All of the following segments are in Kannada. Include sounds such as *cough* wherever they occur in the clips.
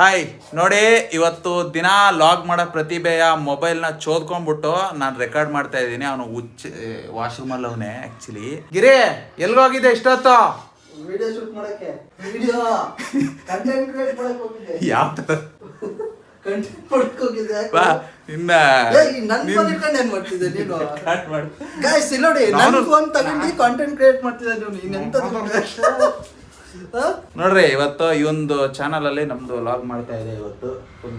ಹಾಯ್ ನೋಡಿ ಇವತ್ತು ದಿನ ಲಾಗ್ ಮಾಡೋ ಪ್ರತಿಭೆಯ ಮೊಬೈಲ್ನ ಚೋದ್ಕೊಂಡ್ಬಿಟ್ಟು ನಾನು ರೆಕಾರ್ಡ್ ಮಾಡ್ತಾ ಇದ್ದೀನಿ. ಅವನು ಹುಚ್ಚ ವಾಶ್ರೂಮಲ್ಲಿ ಅವನೇ ಆ್ಯಕ್ಚುಲಿ ಗಿರಿ ಎಲ್ಗೋಗಿದೆ ಇಷ್ಟೊತ್ತು? ಯಾವ ಥರ ಇನ್ನ ನೋಡಿ ನಾನು- ಫೋನ್ ತಗೊಂಡು ಕಾಂಟೆಂಟ್ ಕ್ರಿಯೇಟ್ ಮಾಡ್ತಿದ್ದೆ ನೀವು ನೀನ್ ಎಂತ ನೋಡ್ರಿ ಇವತ್ತು ಈ ಒಂದು ಚಾನಲ್ ಅಲ್ಲಿ ನಮ್ದು ಲಾಗ್ ಮಾಡ್ತಾ ಇದೆ ಇವತ್ತು ಫುಲ್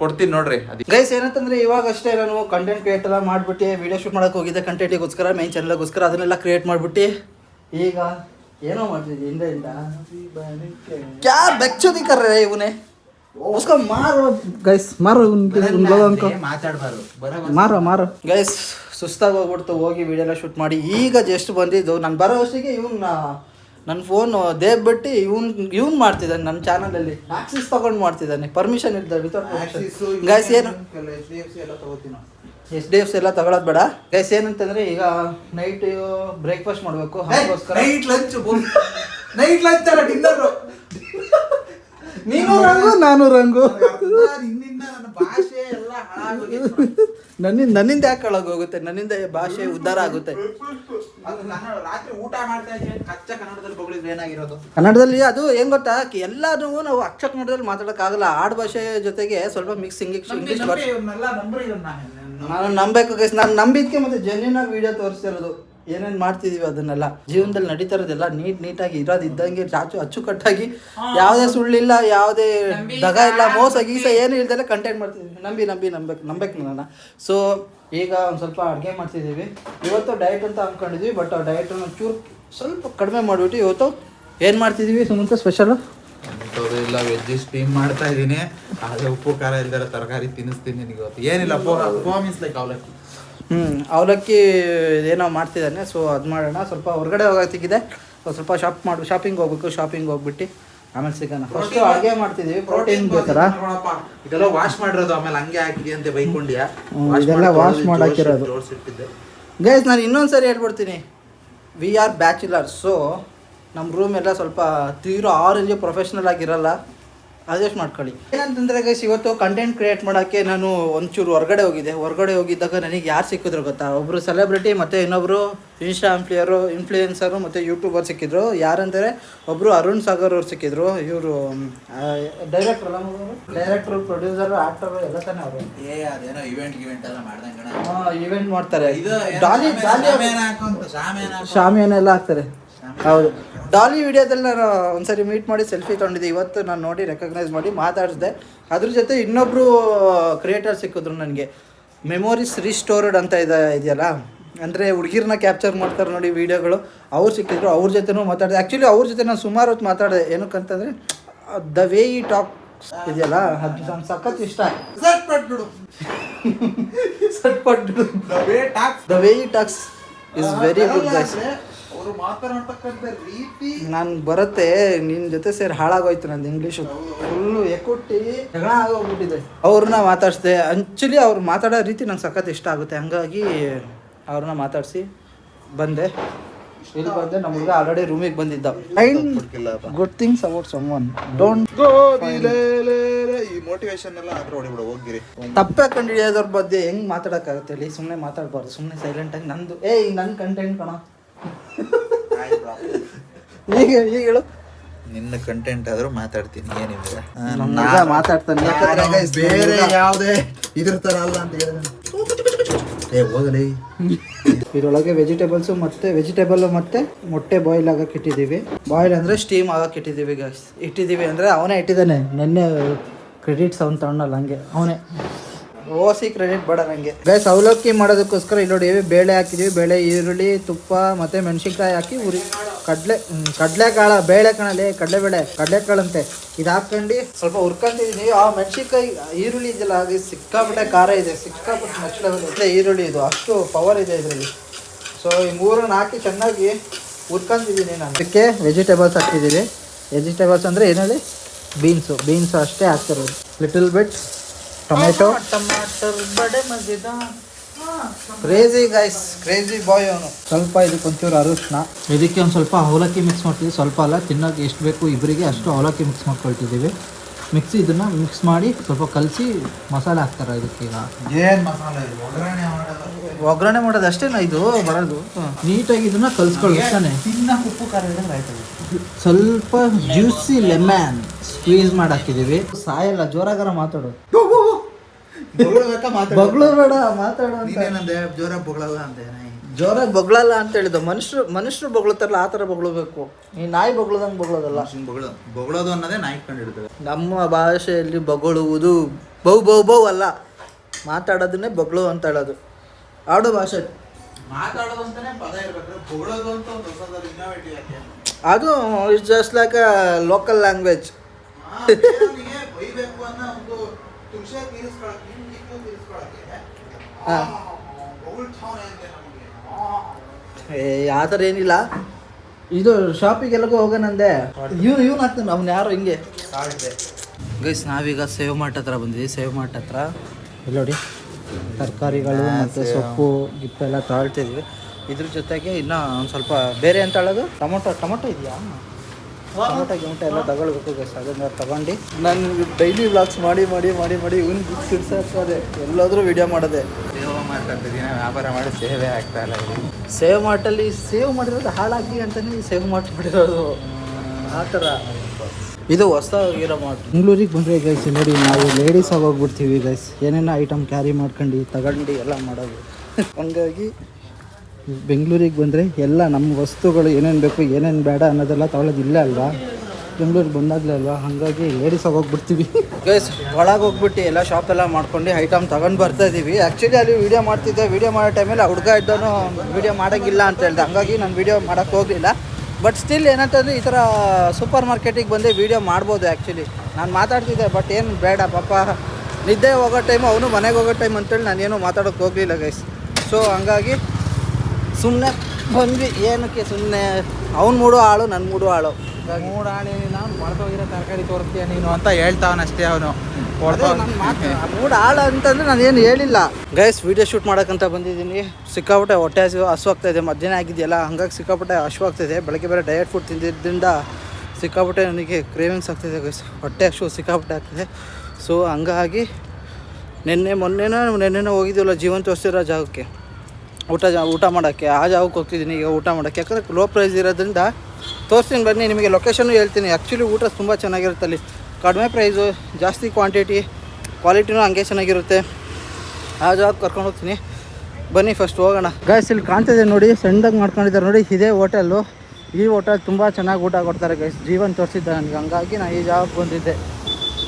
ಕೊಡ್ತೀನಿ ನೋಡ್ರಿ ಗೈಸ್ ಏನಂತಂದ್ರೆ ಇವಾಗ ಅಷ್ಟೇ ನಾನು ಕಂಟೆಂಟ್ ಕ್ರಿಯೇಟ್ ಎಲ್ಲ ಮಾಡ್ಬಿಟ್ಟು ವಿಡಿಯೋ ಶೂಟ್ ಮಾಡಕ್ಕೆ ಹೋಗಿದ್ದೆ ಕಂಟೆಂಟಿಗೋಸ್ಕರ ಮೈನ್ ಚಾನಲ್ಗೋಸ್ಕರ ಅದನ್ನೆಲ್ಲ ಕ್ರಿಯೇಟ್ ಮಾಡ್ಬಿಟ್ಟು ಈಗ ಏನೋ ಮಾಡ್ತಿದ್ದೆ ಹಿಂದೆಯಿಂದ? ಕ್ಯಾ ಬೆಚ್ಚದಿ ಕರ್ರೆ ಇವನೇ? ಮಾರು ಗೈಸ್ ಗೈಸ್ ಸುಸ್ತಾಗಿ ಹೋಗ್ಬಿಡ್ತು ಹೋಗಿ ವಿಡಿಯೋ ಎಲ್ಲ ಶೂಟ್ ಮಾಡಿ. ಈಗ ಜಸ್ಟ್ ಬಂದಿದ್ದು ನಾನು ಬರೋ ಅಷ್ಟಿಗೆ ಇವನ್ನ ನನ್ನ ಫೋನ್ ದೇವ್ ಬಿಟ್ಟು ಇವ್ನು ಇವ್ನು ಮಾಡ್ತಿದ್ದಾನೆ ನನ್ನ ಚಾನಲಲ್ಲಿ ಆಕ್ಸಿಸ್ ತಗೊಂಡು ಮಾಡ್ತಿದ್ದಾನೆ. ಪರ್ಮಿಷನ್ ಇದ್ದ ವಿತೌಟ್ ಗೈಸ್ ಏನು? ಎಸ್ ಡಿ ಎಫ್ಸ್ ಎಲ್ಲ ತಗೊಳೋದು ಬೇಡ. ಗೈಸ್ ಏನಂತಂದ್ರೆ ಈಗ ನೈಟ್ ಬ್ರೇಕ್ಫಾಸ್ಟ್ ಮಾಡಬೇಕು. ಅದಕ್ಕೋಸ್ಕರ ನೈಟ್ ಲಂಚ್ ನೈಟ್ ಲಂಚ್ ಅಲ್ಲ ಡಿನ್ನರ್ ನೀನು ರಂಗು ನಾನು ರಂಗು. ಭಾಷೆ *laughs* ನನ್ನಿಂದ ನನ್ನಿಂದ ಯಾಕೆ ಹೋಗುತ್ತೆ ನನ್ನಿಂದ ಭಾಷೆ ಉದ್ಧಾರ ಆಗುತ್ತೆ. ರಾತ್ರಿ ಊಟ ಮಾಡ್ತಾ ಕಚ್ಚಾ ಕನ್ನಡದಲ್ಲಿ ಬಗಳಿದ್ರೆ ಏನಾಗಿರೋದು? ಕನ್ನಡದಲ್ಲಿ ಅದು ಏನ್ ಗೊತ್ತಾ? ಎಲ್ಲಾನು ನಾವು ಅಕ್ಷ ಕನ್ನಡದಲ್ಲಿ ಮಾತಾಡೋಕ್ಕಾಗಲ್ಲ ಆಡ್ ಭಾಷೆ ಜೊತೆಗೆ ಸ್ವಲ್ಪ ಮಿಕ್ಸ್ ಇಂಗ್ಲಿಷ್ ಇಂಗ್ಲಿಷ್ ನಾನು. ನಂಬಬೇಕು ಗೈಸ್ ನಾನು ನಂಬಿದ್ಕೆ ಮತ್ತೆ ಜೆನ್ಯೂನ್ ಆಗಿ ವಿಡಿಯೋ ತೋರಿಸ್ತಿರೋದು. ಏನೇನ್ ಮಾಡ್ತಿದೀವಿ ಅದನ್ನೆಲ್ಲ? ಜೀವನದಲ್ಲಿ ನಡೀತಾ ಇರೋದೆಲ್ಲ ನೀಟ್ ನೀಟಾಗಿ ಇರೋದು ಇದ್ದಂಗೆ ಚಾಚು ಅಚ್ಚುಕಟ್ಟಾಗಿ ಯಾವುದೇ ಸುಳ್ಳಿಲ್ಲ ಯಾವುದೇ ದಗ ಇಲ್ಲ ಮೋಸ ಗೀಸ ಏನು ಇಲ್ದೆಲ್ಲ ಕಂಟೆಂಟ್ ಮಾಡ್ತಿದ್ದೀವಿ ನಂಬಿ ನಂಬಿ ನಂಬಕ್ ನಂಬೇಕು ನನ್ನ ಸೊ ಈಗ ಒಂದು ಸ್ವಲ್ಪ ಅಡುಗೆ ಮಾಡ್ತಿದ್ದೀವಿ ಇವತ್ತು ಡಯಟ್ ಅಂತ ಅಂದ್ಕೊಂಡಿದ್ವಿ ಬಟ್ ಆ ಡಯಟನ್ನು ಚೂರು ಸ್ವಲ್ಪ ಕಡಿಮೆ ಮಾಡಿಬಿಟ್ಟು ಇವತ್ತು ಏನು ಮಾಡ್ತಿದ್ದೀವಿ ಸುಮಂತ ಸ್ಪೆಷಲು ಇಲ್ಲ ವೆಜ್ ಸ್ಟೀಮ್ ಮಾಡ್ತಾ ಇದ್ದೀನಿ ಆದ್ರೆ ಉಪ್ಪು ಖಾರ ಇಲ್ದಿರೋ ತರಕಾರಿ ತಿನ್ನಿಸ್ತೀನಿ ನಿನಗೆ ಇವತ್ತು. ಏನಿಲ್ಲ ಮೀನ್ಸ್ ಲೈಕ್ ಅವಲಕ್ಕಿ. ಹ್ಞೂ ಅವಲಕ್ಕಿ ಏನೋ ಮಾಡ್ತಿದ್ದಾನೆ ಸೊ ಅದು ಮಾಡೋಣ. ಸ್ವಲ್ಪ ಹೊರಗಡೆ ಹೋಗಕ್ಕೆ ಒಂದು ಸ್ವಲ್ಪ ಶಾಪ್ ಮಾಡಿ ಶಾಪಿಂಗ್ ಹೋಗ್ಬೇಕು ಶಾಪಿಂಗ್ ಹೋಗ್ಬಿಟ್ಟು ಆಮೇಲೆ ಸಿಗೋಣ. ಫಸ್ಟ್ ಅಡುಗೆ ಮಾಡ್ತಿದ್ದೀವಿ. ಪ್ರೋಟೀನ್ ಬೇಕಾರ ಇದೆಲ್ಲ ವಾಶ್ ಮಾಡಿರೋದು ಆಮೇಲೆ ಹಂಗೆ ಹಾಕಿದ್ಯಾ ಅಂತ ಬೈಕೊಂಡ್ಯಾ? ವಾಶ್ Wash ಇದೆಲ್ಲ ಮಾಡಿ wash ತೊಳ್ದು ಮಾಡಿ ಹಾಕಿರೋದು. ಜೋಡ್ಸಿ- ಜೋಡ್ಸಿಟ್ಟಿದ್ದೆ ಗೈಸ್ ನಾನು ಇನ್ನೊಂದು ಸರಿ ಹೇಳ್ಬಿಡ್ತೀನಿ. ವಿ ಆರ್ ಬ್ಯಾಚುಲರ್ ಸೊ ನಮ್ಮ ರೂಮ್ ಎಲ್ಲ ಸ್ವಲ್ಪ ತೀರೋ ಆರೆಂಜ್ ಪ್ರೊಫೆಷ್ನಲ್ ಆಗಿರಲ್ಲ. ಅಡ್ಜಸ್ಟ್ ಮಾಡ್ಕೊಳ್ಳಿ. ಏನಂತಂದ್ರೆ ಗೈಸ್ ಇವತ್ತು ಕಂಟೆಂಟ್ ಕ್ರಿಯೇಟ್ ಮಾಡೋಕ್ಕೆ ನಾನು ಒಂಚೂರು ಹೊರಗಡೆ ಹೋಗಿದ್ದೆ. ಹೊರಗಡೆ ಹೋಗಿದ್ದಾಗ ನನಗೆ ಯಾರು ಸಿಕ್ಕಿದ್ರು ಗೊತ್ತಾ? ಒಬ್ಬರು ಸೆಲೆಬ್ರಿಟಿ ಮತ್ತು ಇನ್ನೊಬ್ಬರು ಇನ್ಸ್ಟಾ ಇನ್ಫ್ಲೂಯರು ಇನ್ಫ್ಲೂಯೆನ್ಸರು ಮತ್ತು ಯೂಟ್ಯೂಬರ್ ಸಿಕ್ಕಿದ್ರು. ಯಾರಂದರೆ ಒಬ್ಬರು ಅರುಣ್ ಸಾಗರ್ ಅವ್ರು ಸಿಕ್ಕಿದ್ರು. ಇವರು ಡೈರೆಕ್ಟರ್ ಅಲ್ಲ ಡೈರೆಕ್ಟ್ರು ಪ್ರೊಡ್ಯೂಸರು ಆ್ಯಕ್ಟರು ಎಲ್ಲ ತಾನೇ ಅವರು. ಏ ಅದೇನೋ ಇವೆಂಟ್ ಗಿವೆಂಟ್ ಎಲ್ಲ ಮಾಡ್ದಂಗೆ ಇವೆಂಟ್ ಮಾಡ್ತಾರೆ. ಶಾಮಿಯಾನ ಎಲ್ಲ ಹಾಕ್ತಾರೆ. ಹೌದು. ಡಾಲಿ ವಿಡಿಯೋದಲ್ಲಿ ನಾನು ಒಂದ್ಸರಿ ಮೀಟ್ ಮಾಡಿ ಸೆಲ್ಫಿ ತೊಗೊಂಡಿದ್ದೆ. ಇವತ್ತು ನಾನು ನೋಡಿ ರೆಕಗ್ನೈಸ್ ಮಾಡಿ ಮಾತಾಡಿಸಿದೆ. ಅದ್ರ ಜೊತೆ ಇನ್ನೊಬ್ಬರು ಕ್ರಿಯೇಟರ್ ಸಿಕ್ಕಿದ್ರು ನನಗೆ. ಮೆಮೊರೀಸ್ ರಿಸ್ಟೋರ್ಡ್ ಅಂತ ಇದೆ ಇದೆಯಲ್ಲ? ಅಂದರೆ ಹುಡುಗಿರನ್ನ ಕ್ಯಾಪ್ಚರ್ ಮಾಡ್ತಾರೆ ನೋಡಿ ವೀಡಿಯೋಗಳು ಅವ್ರು ಸಿಕ್ಕಿದ್ರು ಅವ್ರ ಜೊತೆನೂ ಮಾತಾಡಿದೆ. ಆ್ಯಕ್ಚುಲಿ ಅವ್ರ ಜೊತೆ ನಾನು ಸುಮಾರು ಹೊತ್ತು ಮಾತಾಡಿದೆ. ಏನಕ್ಕಂತಂದರೆ ದ ವೇ ಈ ಟಾಕ್ ಇದೆಯಲ್ಲ? ಅದು ನಂಗೆ ಸಖತ್ ಇಷ್ಟ ಸಟ್ ಪಟ್ಬಿಡು. The way talks is very good guys ಅವ್ರು ಮಾತನಾಡ್ತಕ್ಕಂಥ ರೀತಿ ನಾನು ಬರುತ್ತೆ ನಿನ್ನ ಜೊತೆ ಸೇರಿ ಹಾಳಾಗೋಯ್ತು ನಂದು ಇಂಗ್ಲೀಷು ಫುಲ್ಲು ಎಕ್ಕುಟ್ಟಿ ಜಗಳ ಆಗೋಗ್ಬಿಟ್ಟಿದೆ. ಅವ್ರನ್ನ ಮಾತಾಡ್ಸ್ದೆ. ಆ್ಯಕ್ಚುಲಿ ಅವ್ರು ಮಾತಾಡೋ ರೀತಿ ನಂಗೆ ಸಖತ್ ಇಷ್ಟ ಆಗುತ್ತೆ. ಹಂಗಾಗಿ ಅವ್ರನ್ನ ಮಾತಾಡಿಸಿ ಬಂದೆ. ಇಲ್ಲಿ ಬಂದೆ. ನಮ್ಮ ಹುಡುಗ ಆಲ್ರೆಡಿ ರೂಮಿಗೆ ಬಂದಿದ್ದ. Good things about some one don't ಈ ಮೋಟಿವೇಶನ್ ಎಲ್ಲ ಅದ್ರ ಹೊಡಿಬಿಡು ಹೋಗಿರಿ ತಪ್ಪೆ ಕಂಡು ಹಿಡಿಯೋದ್ರ ಬಗ್ಗೆ ಹೆಂಗ್ ಮಾತಾಡೋಕ್ಕಾಗುತ್ತೆ ಇಲ್ಲಿ ಸುಮ್ಮನೆ ಮಾತಾಡಬಾರ್ದು. ಸುಮ್ಮನೆ ಸೈಲೆಂಟಾಗಿ ನಂದು ಏಯ್ ನನ್ನ ಕಂಟೆಂಟ್ ಕಣ. ಈಗ ಈಗ ಹೇಳು. ನಿನ್ನ ಕಂಟೆಂಟ್ ಆದ್ರೂ ಮಾತಾಡ್ತೀನಿ ಏನಿಲ್ಲ ಹುಡುಗ ಮಾತಾಡ್ತಾನೆ. ಯಾಕಂದ್ರೆ guys, ಬೇರೆ ಯಾವುದೇ ಇದ್ರ ತರ ಅಲ್ಲ ಅಂತ ಹೇಳಿದ್ರೆ ಏ ಹೋಗಲಿ. ಇದ್ರೊಳಗೆ ವೆಜಿಟೇಬಲ್ಸು ಮತ್ತೆ ವೆಜಿಟೇಬಲ್ ಮತ್ತೆ ಮೊಟ್ಟೆ ಬಾಯ್ಲ್ ಆಗಕ್ಕೆ ಇಟ್ಟಿದ್ದೀವಿ. ಬಾಯ್ಲ್ ಅಂದ್ರೆ ಸ್ಟೀಮ್ ಆಗಕ್ಕೆ ಇಟ್ಟಿದ್ದೀವಿ ಗಾಯ್ಸ್ ಇಟ್ಟಿದ್ದೀವಿ ಅಂದ್ರೆ ಅವನೇ ಇಟ್ಟಿದ್ದಾನೆ. ನಿನ್ನೆ ಕ್ರೆಡಿಟ್ಸ್ ಅವ್ನು ತಗೊಂಡಲ್ಲ ಹಂಗೆ. ಅವನೇ. ಓಸಿ ಕ್ರೆಡಿಟ್ ಬೇಡ ನನಗೆ ಗೈಸ್ ಅವಲಕ್ಕಿ ಮಾಡೋದಕ್ಕೋಸ್ಕರ ಇಲ್ಲಿ ನೋಡಿ ಬೇಳೆ ಹಾಕಿದೀವಿ. ಬೇಳೆ ಈರುಳ್ಳಿ ತುಪ್ಪ ಮತ್ತು ಮೆಣಸಿನ್ಕಾಯಿ ಹಾಕಿ ಉರಿ ಕಡಲೆ ಕಡಲೆಕಾಳ ಬೇಳೆ ಕಣಲೆ ಬೇಳೆ ಕಡಲೆಕಾಳಂತೆ. ಇದು ಹಾಕೊಂಡು ಸ್ವಲ್ಪ ಹುರ್ಕೊಂಡಿದ್ದೀನಿ ಆ ಮೆಣಸಿನ್ಕಾಯಿ ಈರುಳ್ಳಿ ಇದೆಯಲ್ಲ ಹಾಗೆ ಸಿಕ್ಕಾಪಟ್ಟೆ ಖಾರ ಇದೆ. ಸಿಕ್ಕಾಪಟ್ಟೆ ನೆಕ್ಸ್ಟ್ ಈರುಳ್ಳಿ ಇದು ಅಷ್ಟು ಪವರ್ ಇದೆ ಇದರಲ್ಲಿ. ಸೊ ಈ ಮೂರನ್ನ ಹಾಕಿ ಚೆನ್ನಾಗಿ ಹುರ್ಕೊಂಡಿದ್ದೀನಿ ನಾನು. ಅದಕ್ಕೆ ವೆಜಿಟೇಬಲ್ಸ್ ಹಾಕ್ತಿದ್ದೀವಿ ವೆಜಿಟೇಬಲ್ಸ್ ಅಂದರೆ ಏನಲ್ಲಿ ಬೀನ್ಸು ಬೀನ್ಸು ಅಷ್ಟೇ ಹಾಕ್ತಿರೋದು. Little bit tomato? ಟಮಾಟರ್ ಬಡೆ ಮಜೆದ ಕ್ರೇಜಿ ಗೈಸ್ ಕ್ರೇಜಿ ಬಾಯ್ ಅವನು. ಸ್ವಲ್ಪ ಇದಕ್ಕೆ ಒಂಚೂರು ಅರಿಶಿನ. ಇದಕ್ಕೆ ಒಂದು ಸ್ವಲ್ಪ ಅವಲಕ್ಕಿ ಮಿಕ್ಸ್ ಮಾಡ್ತೀವಿ. ಸ್ವಲ್ಪ ಅಲ್ಲ ತಿನ್ನೋಕೆ ಎಷ್ಟು ಬೇಕು ಇಬ್ಬರಿಗೆ ಅಷ್ಟು ಅವಲಕ್ಕಿ ಮಿಕ್ಸ್ ಮಾಡ್ಕೊಳ್ತಿದ್ದೀವಿ. ಮಿಕ್ಸಿ ಇದನ್ನು ಮಿಕ್ಸ್ ಮಾಡಿ ಸ್ವಲ್ಪ ಕಲಸಿ ಮಸಾಲೆ ಹಾಕ್ತಾರೆ ಇದಕ್ಕೆ ಈಗ. ಏನು ಮಸಾಲೆ ಒಗ್ಗರಣೆ ಮಾಡೋದು? ಒಗ್ಗರಣೆ ಮಾಡೋದು ಅಷ್ಟೇನಾ ಇದು? ಬರೋದು? ನೀಟಾಗಿ ಇದನ್ನ ಕಲ್ಸ್ಕೊಳ್ಳಿ ತಾನೆ. ತಿನ್ನಕ್ಕೆ ಉಪ್ಪು ಖಾರ ಇದ್ದಂಗೆ ಆಯ್ತು ಸ್ವಲ್ಪ ಜ್ಯೂಸಿ ಲೆಮನ್ ಸ್ಕ್ವೀಸ್ ಮಾಡಿ ಹಾಕಿದ್ದೀವಿ ಸಾಯಲ್ಲ ಜೋರಾಗಾರ ಮಾತಾಡು? ಬಗ್ಳು ಬೇಡ ಮಾತಾಡು ನೀನೇನಂದೆ ಜೋರ ಬೊಗಳಲ್ಲ ಅಂದೆ ಜೋರಾಗಿ ಬಗ್ಳಲ್ಲ ಅಂತ ಹೇಳಿದ ಮನುಷ್ಯರು ಮನುಷ್ಯರು ಬಗ್ಳುತ್ತಾರಲ್ಲ ಆ ಥರ ಬಗ್ಳಬೇಕು. ಈ ನಾಯಿ ಬಗ್ಳದಂಗ್ ಬಗ್ಳೋದಲ್ಲ. ಬಗ್ಳೋದು ಬೊಗಳು ಬೊಗಳೋದು ಅನ್ನೋದೇ ನಾಯಿ ಕಂಡಿಡ್ತದೆ. ನಮ್ಮ ಭಾಷೆಯಲ್ಲಿ ಬಗಳುವುದು ಬೌ ಬೌ ಬೌ ಅಲ್ಲ. ಮಾತಾಡೋದನ್ನೇ ಬಗ್ಳು ಅಂತ ಹೇಳೋದು. ಆಡೋ ಭಾಷೆ. ಮಾತಾಡೋದು ಅಂತಾನೆ ಪದ ಇರ್ಬೇಕು. ಬೊಗಳೋದು ಅಂತ ಒಂದು ಹೊಸದಾದ ಇನ್ನೋವೇಟಿವ್ ಯಾಕೆ ಅದು it's just like a local language ಬೈಬೇಕು ಅನ್ನೋ ಒಂದು ತೀರಿಸ್ಕೊಳಕ್ಕೆ ಹಾ. ಏ ಆ ಥರ ಏನಿಲ್ಲ. ಇದು ಶಾಪಿಗೆಲ್ಲಗೂ ಹೋಗೋಣಂದೆ. ಇವ್ನು ಇವ್ನು ಹಾಕ್ತಾನೆ ಅವ್ನು ಯಾರು ಹಿಂಗೆ? ಗೈಸ್ ನಾವೀಗ ಸೇವ್ ಮಾರ್ಟ್ ಹತ್ರ ಬಂದಿದ್ದೀವಿ ಸೇವ್ ಮಾರ್ಟ್ ಹತ್ರ. ಇಲ್ಲಿ ನೋಡಿ. ತರಕಾರಿಗಳು ಮತ್ತು ಸೊಪ್ಪು ಗಿಪ್ಪೆಲ್ಲ ತಾಳ್ತಿದ್ವಿ ಇದ್ರ ಜೊತೆಗೆ ಇನ್ನೂ ಒಂದು ಸ್ವಲ್ಪ ಬೇರೆ ಅಂತ ಹೇಳೋದು? ಟೊಮೊಟೊ ಟೊಮೊಟೊ ಇದೆಯಾ? ಟೊಮೊಟೊ ಗಿಮೊಟೊ ಎಲ್ಲ ತಗೊಳ್ಬೇಕು ಗೈಸ್ ಅದನ್ನ ತಗೊಂಡು. ನಾನು ಡೈಲಿ ವ್ಲಾಗ್ಸ್ ಮಾಡಿ ಮಾಡಿ ಮಾಡಿ ಮಾಡಿ ಇವ್ನು ಸಿಡ್ಸಾಕ್ತದೆ ಎಲ್ಲಾದರೂ ವಿಡಿಯೋ ಮಾಡದೆ. ಸೇವಾ ಮಾಡ್ಕೊಂತಿದ್ದೀನಿ ವ್ಯಾಪಾರ ಮಾಡಿ ಸೇವೆ ಆಗ್ತಾ ಇಲ್ಲ ಸೇವ್ ಮಾರ್ಟಲ್ಲಿ ಸೇವ್ ಮಾಡಿರೋದು ಹಾಳಾಗಿ ಅಂತಲೇ ಸೇವ್ ಮಾರ್ಟ್ ಮಾಡಿರೋದು. ಆ ಥರ. ಇದು ಹೊಸದಾಗಿರೋ ಮಾರ್ಟ್ ಬೆಂಗಳೂರಿಗೆ ಬಂದರೆ ಗೈಸ್ ನೋಡಿ ನಾವು ಲೇಡೀಸ್ ಆಗಿ ಹೋಗ್ಬಿಡ್ತೀವಿ ಗೈಸ್ ಏನೇನೋ ಐಟಮ್ ಕ್ಯಾರಿ ಮಾಡ್ಕೊಂಡು ತಗೊಂಡು ಎಲ್ಲ ಮಾಡೋದು. ಹಂಗಾಗಿ ಬೆಂಗಳೂರಿಗೆ ಬಂದರೆ ಎಲ್ಲ ನಮ್ಮ ವಸ್ತುಗಳು ಏನೇನು ಬೇಕು, ಏನೇನು ಬೇಡ ಅನ್ನೋದೆಲ್ಲ ತಗೊಳ್ಳೋದು ಇಲ್ಲೇ ಅಲ್ವಾ? ಬೆಂಗಳೂರಿಗೆ ಬಂದಾಗಲೇ ಅಲ್ವಾ? ಹಾಗಾಗಿ ಲೇಡೀಸ್ ಆಗಿ ಹೋಗ್ಬಿಡ್ತೀವಿ. ಗೈಸ್ ಒಳಗೆ ಹೋಗ್ಬಿಟ್ಟು ಎಲ್ಲ ಶಾಪ್ ಎಲ್ಲ ಮಾಡ್ಕೊಂಡು ಐಟಮ್ ತಗೊಂಡು ಬರ್ತಾ ಇದ್ದೀವಿ ಆ್ಯಕ್ಚುಲಿ ಅಲ್ಲಿ ವೀಡಿಯೋ ಮಾಡ್ತಿದ್ದೆ. ವೀಡಿಯೋ ಮಾಡೋ ಟೈಮಲ್ಲಿ ಹುಡುಗ ಇದ್ದವನು ವೀಡಿಯೋ ಮಾಡೋಕ್ಕಿಲ್ಲ ಅಂತ ಹೇಳ್ದೆ. ಹಂಗಾಗಿ ನಾನು ವೀಡಿಯೋ ಮಾಡೋಕ್ಕೆ ಹೋಗಲಿಲ್ಲ. ಬಟ್ ಸ್ಟಿಲ್ ಏನಂತಂದರೆ ಈ ಥರ ಸೂಪರ್ ಮಾರ್ಕೆಟಿಗೆ ಬಂದು ವೀಡಿಯೋ ಮಾಡ್ಬೋದು ಆ್ಯಕ್ಚುಲಿ ನಾನು ಮಾತಾಡ್ತಿದ್ದೆ ಬಟ್ ಏನು ಬೇಡ ಪಾಪ. ನಿದ್ದೆ ಹೋಗೋ ಟೈಮು ಅವನು ಮನೆಗೆ ಹೋಗೋ ಟೈಮ್ ಅಂತೇಳಿ ನಾನೇನು ಮಾತಾಡೋಕ್ಕೆ ಹೋಗಲಿಲ್ಲ ಗೈಸ್ ಸೊ ಹಂಗಾಗಿ ಸುಮ್ಮನೆ ಬಂದ್ವಿ. ಏನಕ್ಕೆ ಸುಮ್ಮನೆ ಅವ್ನ ಮೂಡು ಆಳು ನನ್ನ ಮೂಡು ಆಳು. ನಾನು ಮಾಡ್ದೋಗಿರೋ ತರಕಾರಿ ತೋರಿಸ್ತೀಯ ನೀನು ಅಂತ ಹೇಳ್ತಾವನಷ್ಟೇ ಅವನು. ಮೂಡ್ ಆಳ ಅಂತಂದ್ರೆ ನಾನು ಏನು ಹೇಳಿಲ್ಲ. ಗೈಸ್ ವಿಡಿಯೋ ಶೂಟ್ ಮಾಡೋಕ್ಕಂತ ಬಂದಿದ್ದೀನಿ. ಸಿಕ್ಕಾಪಟ್ಟೆ ಹೊಟ್ಟೆ ಹಸು ಹಸುವಾಗ್ತಾ ಇದೆ. ಮಧ್ಯಾಹ್ನ ಆಗಿದೆಯಲ್ಲ ಹಂಗಾಗಿ ಸಿಕ್ಕಾಪಟ್ಟೆ ಹಸುವಾಗ್ತಿದೆ ಬೆಳಗ್ಗೆ ಬೇರೆ ಡಯಟ್ ಫುಡ್ ತಿಂದಿದ್ದರಿಂದ ಸಿಕ್ಕಾಪಟ್ಟೆ ನನಗೆ ಕ್ರೇವಿಂಗ್ಸ್ ಆಗ್ತಿದೆ ಗೈಸ್ ಹೊಟ್ಟೆ ಹಸು ಸಿಕ್ಕಾಪಟ್ಟೆ ಆಗ್ತಿದೆ ಸೊ ಹಂಗಾಗಿ ನಿನ್ನೆ ಮೊನ್ನೆನೋ ನೆನ್ನೆನೋ ಹೋಗಿದ್ದೀವಲ್ಲ ಜೀವನ್ ತೋರಿಸಿರೋ ಜಾಗಕ್ಕೆ. ಊಟ ಊಟ ಮಾಡೋಕ್ಕೆ, ಆ ಜಾಗಕ್ಕೆ ಹೋಗ್ತಿದ್ದೀನಿ, ಈಗ ಊಟ ಮಾಡೋಕ್ಕೆ. ಯಾಕಂದರೆ ಲೋ ಪ್ರೈಸ್ ಇರೋದ್ರಿಂದ ತೋರಿಸ್ತೀನಿ, ಬನ್ನಿ, ನಿಮಗೆ ಲೊಕೇಶನ್ನು ಹೇಳ್ತೀನಿ. ಆ್ಯಕ್ಚುಲಿ ಊಟ ತುಂಬ ಚೆನ್ನಾಗಿರುತ್ತೆ ಅಲ್ಲಿ. ಕಡಿಮೆ ಪ್ರೈಸು ಜಾಸ್ತಿ ಕ್ವಾಂಟಿಟಿ ಕ್ವಾಲಿಟಿನೂ ಹಂಗೆ ಚೆನ್ನಾಗಿರುತ್ತೆ. ಆ ಜಾಗಕ್ಕೆ ಕರ್ಕೊಂಡು ಹೋಗ್ತೀನಿ. ಬನ್ನಿ ಫಸ್ಟ್ ಹೋಗೋಣ. ಗೈಸ್ ಇಲ್ಲಿ ಕಾಣ್ತಿದೆ ನೋಡಿ, ಸಣ್ಣದಾಗಿ ಮಾಡ್ಕೊಂಡಿದ್ದಾರೆ ನೋಡಿ, ಇದೇ ಹೋಟೆಲ್ಲು ಈ ಹೋಟೆಲ್ ತುಂಬ ಚೆನ್ನಾಗಿ ಊಟ ಕೊಡ್ತಾರೆ ಗೈಸ್ ಜೀವನ್ ತೋರಿಸಿದ್ದ ನನಗೆ. ಹಂಗಾಗಿ ನಾನು ಈ ಜಾಗಕ್ಕೆ ಬಂದಿದ್ದೆ.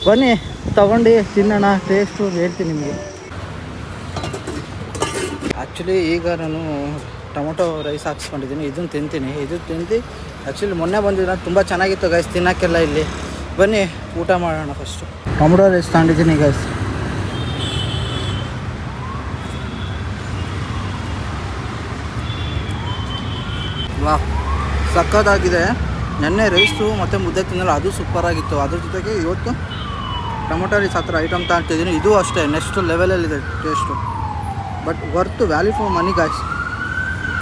ಬನ್ನಿ, ತೊಗೊಂಡು ತಿನ್ನೋಣ ಟೇಸ್ಟು ಹೇಳ್ತೀನಿ ನಿಮಗೆ. ಆ್ಯಕ್ಚುಲಿ ಈಗ ನಾನು ಟೊಮೊಟೊ ರೈಸ್ ಹಾಕ್ಸ್ಕೊಂಡಿದ್ದೀನಿ. ಇದನ್ನು ತಿಂತೀನಿ. ಇದು ತಿಂತಿ ಆ್ಯಕ್ಚುಲಿ ಮೊನ್ನೆ ಬಂದಿದ್ದು ತುಂಬ ಚೆನ್ನಾಗಿತ್ತು ಗೈಸ್ ತಿನ್ನೋಕ್ಕೆಲ್ಲ ಇಲ್ಲಿ. ಬನ್ನಿ, ಊಟ ಮಾಡೋಣ ಫಸ್ಟು ಟೊಮೊಟೊ ರೈಸ್ ತಗೊಂಡಿದ್ದೀನಿ ಗೈಸ್ ವಾ, ಸಕ್ಕತ್ತಾಗಿದೆ. ನೆನ್ನೆ ರೈಸು ಮತ್ತು ಮುದ್ದೆ ತಿನ್ನಲ್ಲ. ಅದು ಸೂಪರಾಗಿತ್ತು ಅದ್ರ ಜೊತೆಗೆ ಇವತ್ತು ಟೊಮೊಟೊ ರೈಸ್ ಆ ಥರ ಐಟಮ್ ತಗೊಳ್ತಿದ್ದೀನಿ ಇದು ಅಷ್ಟೇ. Next ಲೆವೆಲಲ್ಲಿದೆ taste but worth value for money guys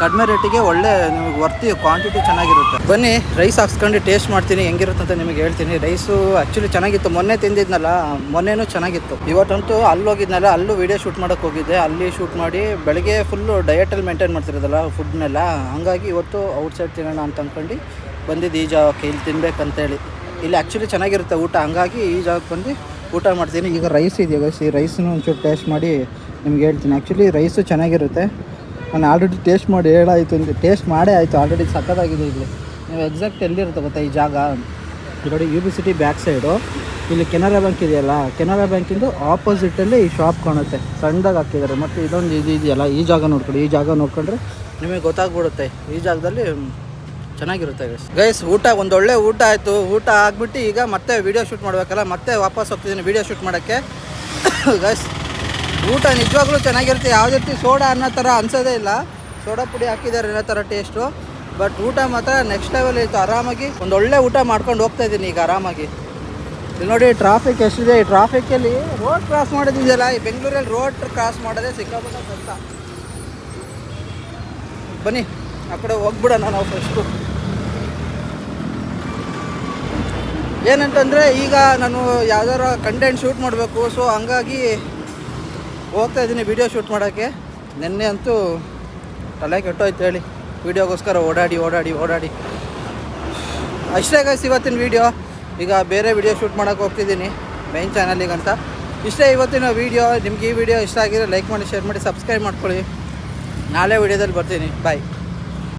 ಕಡಿಮೆ ರೇಟಿಗೆ ಒಳ್ಳೆ ನಿಮಗೆ ವರ್ತಿ ಕ್ವಾಂಟಿಟಿ ಚೆನ್ನಾಗಿರುತ್ತೆ. ಬನ್ನಿ ರೈಸ್ ಹಾಕ್ಸ್ಕೊಂಡು ಟೇಸ್ಟ್ ಮಾಡ್ತೀನಿ. ಹೆಂಗಿರುತ್ತೆ ಅಂತ ನಿಮಗೆ ಹೇಳ್ತೀನಿ. ರೈಸು ಆ್ಯಕ್ಚುಲಿ ಚೆನ್ನಾಗಿತ್ತು. ಮೊನ್ನೆ ತಿಂದಿದ್ನಲ್ಲ, ಮೊನ್ನೆನೂ ಚೆನ್ನಾಗಿತ್ತು. ಇವತ್ತಂತೂ ಅಲ್ಲಿ ಹೋಗಿದ್ನಲ್ಲ, ಅಲ್ಲೂ ವೀಡಿಯೋ ಶೂಟ್ ಮಾಡೋಕ್ಕೆ ಹೋಗಿದ್ದೆ. ಅಲ್ಲಿ ಶೂಟ್ ಮಾಡಿ ಬೆಳಗ್ಗೆ ಫುಲ್ಲು ಡಯಟಲ್ಲಿ ಮೇಂಟೈನ್ ಮಾಡ್ತಿರೋದಲ್ಲ ಫುಡ್ನೆಲ್ಲ ಹಾಗಾಗಿ ಇವತ್ತು ಔಟ್ಸೈಡ್ ತಿನ್ನೋಣ ಅಂತ ಅಂದ್ಕೊಂಡು ಬಂದಿದ್ದು ಈ ಜಾಗಕ್ಕೆ. ಇಲ್ಲಿ ತಿನ್ಬೇಕಂತೇಳಿ. ಇಲ್ಲಿ ಆ್ಯಕ್ಚುಲಿ ಚೆನ್ನಾಗಿರುತ್ತೆ ಊಟ. ಹಂಗಾಗಿ ಈ ಜಾಗಕ್ಕೆ ಬಂದು ಊಟ ಮಾಡ್ತೀನಿ. ಈಗ ರೈಸ್ ಇದೆಯಾ ಗೈಸ್ ಈ ರೈಸ್ನು ಒಂಚೂರು ಟೇಸ್ಟ್ ಮಾಡಿ ನಿಮ್ಗೆ ಹೇಳ್ತೀನಿ. ಆ್ಯಕ್ಚುಲಿ ರೈಸು ಚೆನ್ನಾಗಿರುತ್ತೆ. ನಾನು ಆಲ್ರೆಡಿ ಟೇಸ್ಟ್ ಮಾಡಿ ಹೇಳಾಯಿತು ಅಂತ ಟೇಸ್ಟ್ ಮಾಡೇ ಆಯಿತು. ಆಲ್ರೆಡಿ ಸಖತ್ತಾಗಿದೆ ಇಲ್ಲಿ. ನೀವು ಎಕ್ಸಾಕ್ಟ್ ಎಲ್ಲಿರುತ್ತೆ ಗೊತ್ತಾ ಈ ಜಾಗ? ನೋಡಿ U B city back side ಇಲ್ಲಿ ಕೆನರಾ ಬ್ಯಾಂಕ್ ಇದೆಯಲ್ಲ, ಕೆನರಾ ಬ್ಯಾಂಕಿಂದು ಆಪೋಸಿಟಲ್ಲಿ ಈ ಶಾಪ್ ಕಾಣುತ್ತೆ. ಸಣ್ಣದಾಗಿ ಹಾಕಿದ್ದಾರೆ. ಮತ್ತು ಇದೊಂದು ಇದು ಇದೆಯಲ್ಲ, ಈ ಜಾಗ ನೋಡ್ಕೊಳ್ಳಿ. ಈ ಜಾಗ ನೋಡ್ಕೊಂಡ್ರೆ ನಿಮಗೆ ಗೊತ್ತಾಗ್ಬಿಡುತ್ತೆ. ಈ ಜಾಗದಲ್ಲಿ ಚೆನ್ನಾಗಿರುತ್ತೆ ಗೈಸ್ ಗೈಸ್ ಊಟ ಒಂದೊಳ್ಳೆ ಊಟ ಆಯಿತು. ಊಟ ಆಗ್ಬಿಟ್ಟು ಈಗ ಮತ್ತೆ ವೀಡಿಯೋ ಶೂಟ್ ಮಾಡಬೇಕಲ್ಲ, ಮತ್ತೆ ವಾಪಸ್ ಹೋಗ್ತಿದ್ದೀನಿ ವೀಡಿಯೋ ಶೂಟ್ ಮಾಡೋಕ್ಕೆ. ಗೈಸ್ ಊಟ ನಿಜವಾಗ್ಲೂ ಚೆನ್ನಾಗಿರುತ್ತೆ. ಯಾವುದೇ ರೀತಿ ಸೋಡಾ ಅನ್ನೋ ಥರ ಅನ್ಸೋದೇ ಇಲ್ಲ. ಸೋಡಾ ಪುಡಿ ಹಾಕಿದ್ದಾರೆ ಅನ್ನೋ ಥರ ಟೇಸ್ಟು ಬಟ್ ಊಟ ಮಾತ್ರ ನೆಕ್ಸ್ಟ್ ಲೆವೆಲ್ ಇತ್ತು. ಆರಾಮಾಗಿ ಒಂದು ಒಳ್ಳೆ ಊಟ ಮಾಡ್ಕೊಂಡು ಹೋಗ್ತಾ ಇದ್ದೀನಿ ಈಗ ಆರಾಮಾಗಿ. ಇಲ್ಲಿ ನೋಡಿ ಟ್ರಾಫಿಕ್ ಎಷ್ಟಿದೆ. ಈ ಟ್ರಾಫಿಕ್ಕಲ್ಲಿ ರೋಡ್ ಕ್ರಾಸ್ ಮಾಡೋದಿದೆಯಲ್ಲ ಈ ಬೆಂಗಳೂರಲ್ಲಿ ರೋಡ್ ಕ್ರಾಸ್ ಮಾಡೋದೇ ಸಿಕ್ಕಾಪಟ್ಟೆ ಬನ್ನಿ, ಆ ಕಡೆ ಹೋಗ್ಬಿಡೋಣ ನಾವು ಫಸ್ಟು ಏನಂತಂದರೆ ಈಗ ನಾನು ಯಾವ್ದಾರ ಕಂಟೆಂಟ್ ಶೂಟ್ ಮಾಡಬೇಕು ಸೊ ಹಂಗಾಗಿ ಹೋಗ್ತಾ ಇದ್ದೀನಿ ವಿಡಿಯೋ ಶೂಟ್ ಮಾಡೋಕ್ಕೆ. ನಿನ್ನೆ ಅಂತೂ ತಲೆ ಕೆಟ್ಟೋಯ್ತು ಹೇಳಿ. ವೀಡಿಯೋಗೋಸ್ಕರ ಓಡಾಡಿ ಓಡಾಡಿ ಓಡಾಡಿ. ಅಷ್ಟೇ ಗೈಸ್ ಇವತ್ತಿನ ವೀಡಿಯೋ ಈಗ ಬೇರೆ ವಿಡಿಯೋ ಶೂಟ್ ಮಾಡೋಕ್ಕೆ ಹೋಗ್ತಿದ್ದೀನಿ ಮೈನ್ ಚಾನಲಿಗಂತ ಇಷ್ಟೇ ಇವತ್ತಿನ ವೀಡಿಯೋ ನಿಮ್ಗೆ ಈ ವಿಡಿಯೋ ಇಷ್ಟ ಆಗಿದ್ರೆ ಲೈಕ್ ಮಾಡಿ ಶೇರ್ ಮಾಡಿ ಸಬ್ಸ್ಕ್ರೈಬ್ ಮಾಡ್ಕೊಳ್ಳಿ. ನಾಳೆ ವೀಡಿಯೋದಲ್ಲಿ ಬರ್ತೀನಿ. ಬಾಯ್